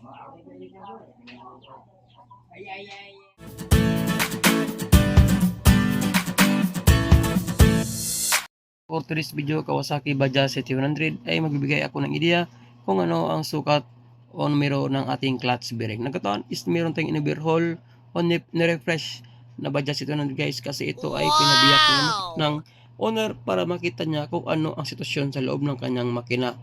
Ay, ay, ay. For today's video, Kawasaki Bajaj CT100 ay magbibigay ako ng ideya kung ano ang sukat o numero ng ating clutch bearing. Nagkataon is meron tayong in-overhaul o ni- ni-refresh na Bajaj CT100 guys kasi ito ay pinabiyak ng, ng owner para makita niya kung ano ang sitwasyon sa loob ng kanyang makina.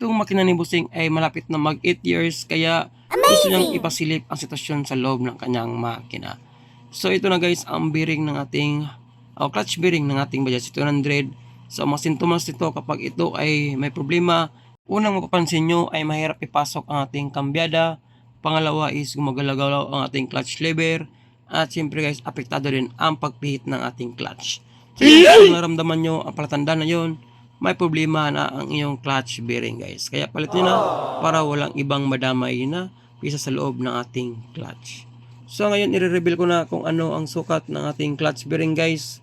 Itong makina ni Busing ay malapit na mag 8 years kaya gusto niyang ipasilip ang sitwasyon sa loob ng kanyang makina. So ito na guys ang bearing ng ating o clutch bearing ng ating Bajaj CT100 So, mga sintomas nito kapag ito ay may problema, unang mapapansin nyo ay mahirap ipasok ang ating kambyada. Pangalawa is gumagalaw ang ating clutch lever. At siyempre guys, apektado rin ang pagpihit ng ating clutch. So, kung naramdaman nyo ang palatandaan na yun, may problema na ang iyong clutch bearing guys. Kaya palit nyo na para walang ibang madamay na pisa sa loob ng ating clutch. So ngayon, i-reveal ko na kung ano ang sukat ng ating clutch bearing guys.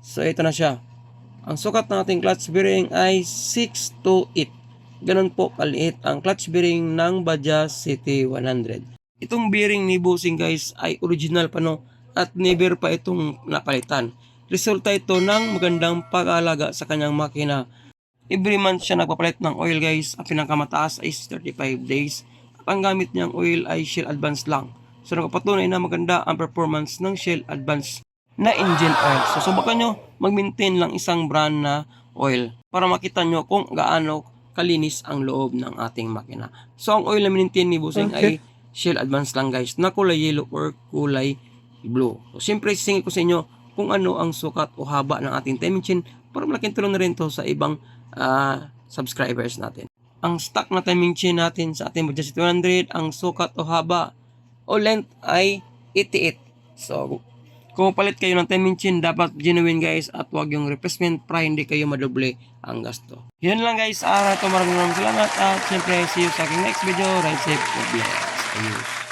So ito na siya. Ang sukat ng ating clutch bearing ay 6 to 8. Ganun po kaliit ang clutch bearing ng Bajaj City 100. Itong bearing ni Busing guys ay original pa no at never pa itong napalitan. Resulta ito ng magandang pag-aalaga sa kanyang makina. Every month siya nagpapalit ng oil guys. Ang pinakamataas ay 35 days. At ang gamit niyang oil ay Shell Advance lang. So nakapatunay na maganda ang performance ng Shell Advance na engine oil. So subukan nyo mag-maintain lang isang brand na oil para makita nyo kung gaano kalinis ang loob ng ating makina. So ang oil na maintain ni Busing ay Shell Advance lang guys na kulay yellow or kulay blue. So siyempre sisingin ko sa inyo kung ano ang sukat o haba ng ating time machine para malaking tulong na rin to sa ibang ah, subscribers natin. Ang stock na timing chain natin sa ating Bajaj 100, ang sukat o haba o length ay 88. So, kung palit kayo ng timing chain, dapat genuine guys at wag yung replacement para hindi kayo madoble ang gasto. Yun lang guys, araw to maraming maraming salamat at syempre see you sa aking next video. Ride safe, God bless. Ayun.